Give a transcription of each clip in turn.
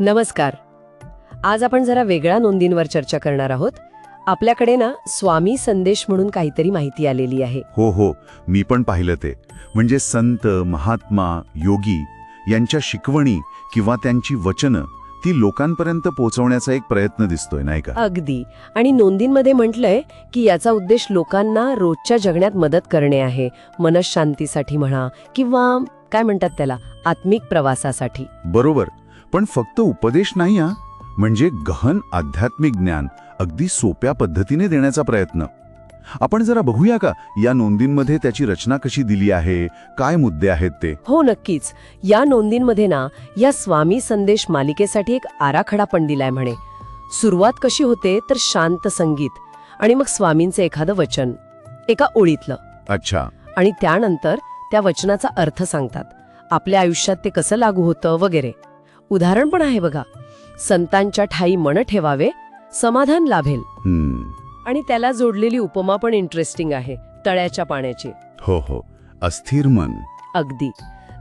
नमस्कार. आज आपण जरा वेगळ्या नोंदींवर चर्चा करणार आहोत. आपल्याकडे ना स्वामी संदेश म्हणून काहीतरी माहिती आलेली आहे. हो हो. मी पण पाहिलं ते. म्हणजे संत महात्मा योगी यांच्या शिकवणी किंवा त्यांची वचनं ती लोकांपर्यंत पोहोचवण्याचा एक प्रयत्न दिसतोय नाही का? अगदी. आणि नोंदींमध्ये म्हटलंय की याचा उद्देश लोकांना रोजच्या जगण्यात मदत करणे आहे. मनशांतीसाठी म्हणा किंवा काय म्हणतात त्याला? आत्मिक प्रवासासाठी. बरोबर. पण फक्त उपदेश नाही हा. म्हणजे गहन आध्यात्मिक ज्ञान अगदी सोप्या पद्धतीने देण्याचा प्रयत्न. आपण जरा बघूया का या नोंदींमध्ये त्याची रचना कशी दिली आहे काय मुद्दे आहेत ते? हो नक्कीच. या नोंदींमध्ये ना या स्वामी संदेश मालिकेसाठी एक आराखडा पण दिलाय म्हणे. सुरुवात कशी होते तर शांत संगीत आणि मग स्वामींचं एखादं वचन एका ओळीतलं. अच्छा. आणि त्यानंतर त्या वचनाचा अर्थ सांगतात. आपल्या आयुष्यात ते कसं लागू होतं वगैरे. उदाहरण पण आहे बघा. संतांच्या ठाई मन ठेवावे समाधान लाभेल. आणि त्याला जोडलेली उपमा पण इंटरेस्टिंग आहे तळ्याच्या पाण्याची. हो हो. अस्थिर मन. अगदी.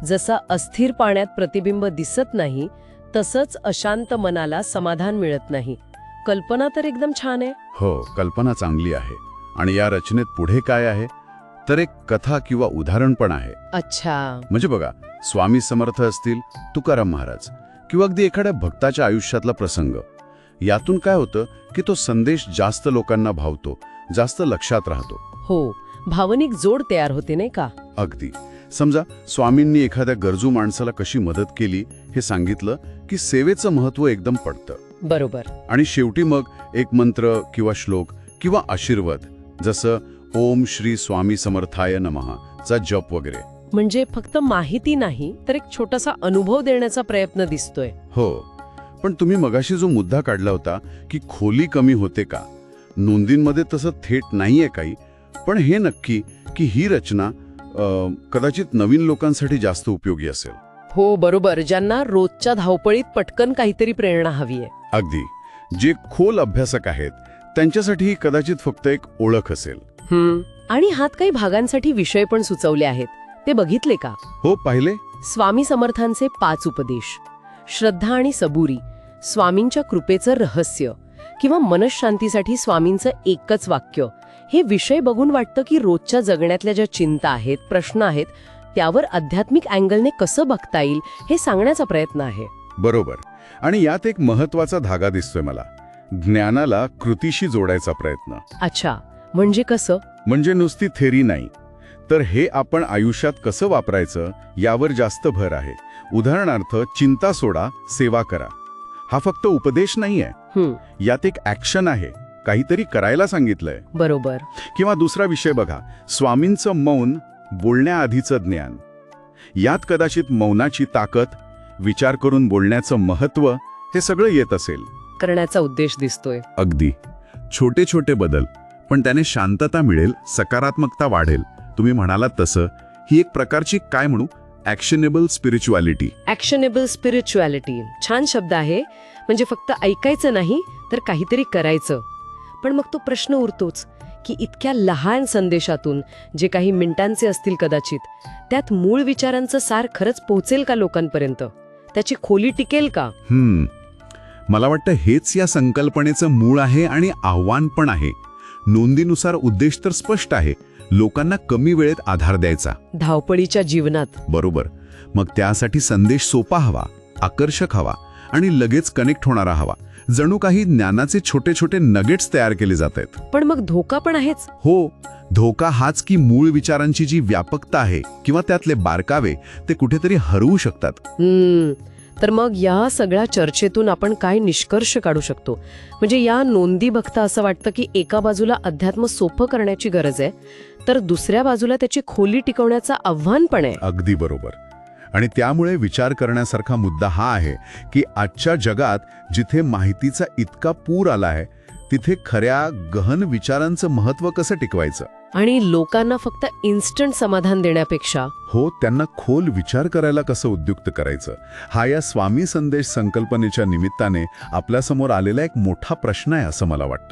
जसं अस्थिर पाण्यात प्रतिबिंब दिसत नाही तसंच अशांत मनाला समाधान मिळत नाही. कल्पना तर एकदम छान आहे. हो कल्पना चांगली आहे. आणि या रचनेत पुढे काय आहे? तर एक कथा किंवा उदाहरण पण आहे. अच्छा. म्हणजे बघा स्वामी समर्थ असतील तुकाराम महाराज. किंवा अगदी एखाद्या भक्ताच्या आयुष्यातला प्रसंग. यातून काय होतं की तो संदेश जास्त लोकांना भावतो जास्त लक्षात राहतो. हो भावनिक जोड तयार होते नाही का? अगदी. समजा स्वामींनी एखाद्या गरजू माणसाला कशी मदत केली हे सांगितलं की सेवेचं महत्त्व एकदम पडतं बरोबर. आणि शेवटी मग एक मंत्र किंवा श्लोक किंवा आशीर्वाद जसं ओम श्री स्वामी समर्थाय नमः चा जप वगैरे. म्हणजे फक्त माहिती नाही तर एक छोटासा अनुभव देण्याचा प्रयत्न दिसतोय. हो. पण तुम्ही मगाशी जो मुद्दा काढला होता की खोली कमी होते का? नोंदींमध्ये तसं थेट नाहीये काही. पण हे नक्की की ही रचना अं, कदाचित नवीन लोकांसाठी जास्त उपयोगी असेल. हो बरोबर. ज्यांना रोजच्या धावपळीत पटकन काहीतरी प्रेरणा हवी आहे अगदी. जे खोल अभ्यासक आहेत त्यांच्यासाठी ही कदाचित फक्त एक ओळख असेल. आणि हात काही भागांसाठी विषय पण सुचवले आहेत. ते बघितले का? हो पाहिले. स्वामी समर्थांचे पाच उपदेश. श्रद्धा आणि सबुरी स्वामींच्या कृपेचं रहस्य किंवा मनशांतीसाठी स्वामींचं एकच वाक्य हे विषय बघून वाटतं की रोजच्या जगण्यातल्या ज्या चिंता आहेत प्रश्न आहेत त्यावर आध्यात्मिक अँगलने कसं बघता येईल हे सांगण्याचा प्रयत्न आहे. बरोबर. आणि यात एक महत्त्वाचा धागा दिसतोय मला. ज्ञानाला कृतीशी जोडायचा प्रयत्न. अच्छा. म्हणजे कसं? म्हणजे नुसती थेरी नाही. तर हे आपण आयुष्यात कसं वापरायचं यावर जास्त भर आहे. उदाहरणार्थ चिंता सोडा सेवा करा. हा फक्त उपदेश नाहीये. हं, यात एक ऍक्शन आहे. काहीतरी करायला सांगितलंय. बरोबर. किंवा दुसरा विषय बघा. स्वामींचं मौन बोलण्याआधीचं ज्ञान. यात कदाचित मौनाची ताकद विचार करून बोलण्याचं महत्त्व हे सगळं येत असेल. करण्याचा उद्देश दिसतोय. अगदी. छोटे छोटे बदल. पण त्याने शांतता मिळेल सकारात्मकता वाढेल. तुम्ही म्हणालात तसं ही एक प्रकारची काय म्हणू? ॲक्शनेबल स्पिरिच्युअलिटी ॲक्शनेबल स्पिरिच्युअलिटी छान शब्द आहे. म्हणजे फक्त ऐकायचं नाही तर काहीतरी करायचं. पण मग तो प्रश्न उरतोच की इतक्या लहान संदेशातून जे काही मिनिटांचे असतील कदाचित त्यात मूळ विचारांचं सार खरंच पोहोचेल का लोकांपर्यंत? त्याची खोली टिकेल का? हम्म. मला वाटतं हेच या संकल्पनेचं मूळ आहे आणि आव्हान पण आहे. नोंदीनुसार उद्देश तर स्पष्ट आहे. लोकांना कमी वेळेत आधार द्यायचा. धावपळीच्या जीवनात. बरोबर. मग त्यासाठी संदेश सोपा हवा आकर्षक हवा आणि लगेच कनेक्ट होणारा हवा. जणू काही ज्ञानाचे छोटे छोटे नगेट्स तयार केले जात आहेत पण मग धोका पण आहेच. हो धोका हाच की मूळ विचारांची जी व्यापकता आहे किंवा त्यातले बारकावे ते कुठेतरी हरवू शकतात. तर मग या सगळ्या चर्चेतून आपण काय निष्कर्ष काढू शकतो? म्हणजे या नोंदी बघता असं वाटतं की एका बाजूला अध्यात्म सोपं करण्याची गरज आहे तर दुसऱ्या बाजूला त्याची खोली टिकवण्याचं आव्हान पण आहे. अगदी बरोबर. आणि त्यामुळे विचार करण्यासारखा मुद्दा हा आहे की आजच्या जगात जिथे माहितीचा इतका पूर आला आहे तिथे खऱ्या गहन विचारांचं महत्त्व कसं टिकवायचं? आणि लोकांना फक्त इन्स्टंट समाधान देण्यापेक्षा. हो त्यांना खोल विचार करायला कसं उद्युक्त करायचं? हा या स्वामी संदेश संकल्पनेच्या निमित्ताने आपल्यासमोर आलेला एक मोठा प्रश्न आहे असं मला वाटतं.